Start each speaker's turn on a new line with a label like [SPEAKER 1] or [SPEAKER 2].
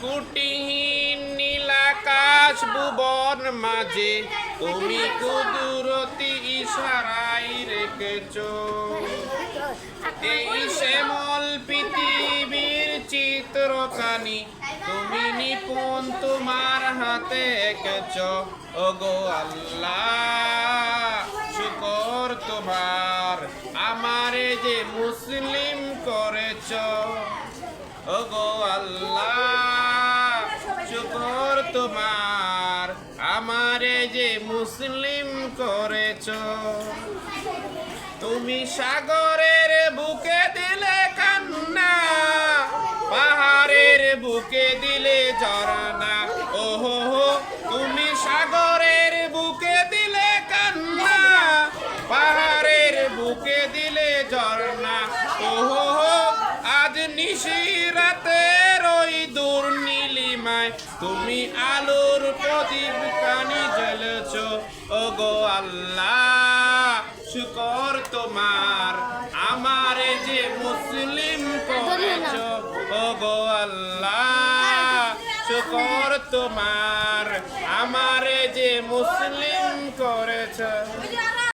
[SPEAKER 1] কুটিহীন নীলাকাশ ভুবন মাঝে। তুমি কুদুরতি ইশারাই রেখেছ। এই শ্যামল পৃথিবীর চিত্রখানি, তুমি নিপুণ তোমার হাতে এঁকেছ। ওগো আল্লাহ, শুকর তোমার, আমারে যে মুসলিম করেছ। ওগো আল্লাহ তোমার, আমারে যে মুসলিম করেছ, তুমি সাগরের বুকে দিলে কান্না, পাহাড়ের বুকে দিলে ঝরনা হো, তুমি সাগরের বুকে দিলে কান্না, পাহাড়ের বুকে দিলে ঝরনা হো, আজ নীলিমায় তুমি আলোর প্রদীপ কানি জ্বলেছ। ওগো আল্লাহ, শুকর তোমার। আমারে যে মুসলিম করেছ। ওগো আল্লাহ, শুকর তোমার। আমারে যে মুসলিম করেছ।